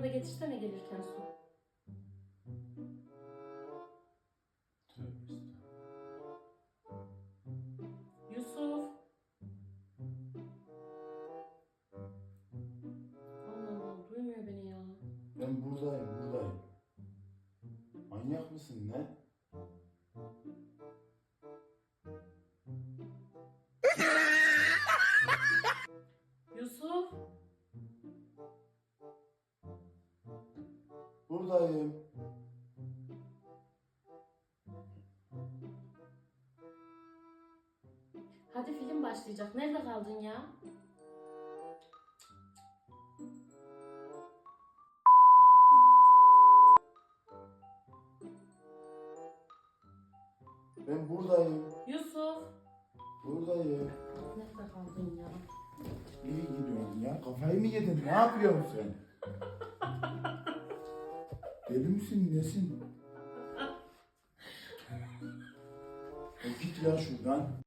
bana da getirsene gelirken su. Tövbe. Yusuf. Allah Allah duymuyor beni ya. Ben buradayım, buradayım. Manyak mısın ne? Yusuf. Buradayım. Hadi film başlayacak. Nerede kaldın ya? Ben buradayım. Yusuf. Buradayım. Nerede kaldın ya? İyi gidiyorsun ya. Kafayı mı yedin? Ne yapıyorsun sen? Deli misin? Nesin? E git ya şuradan.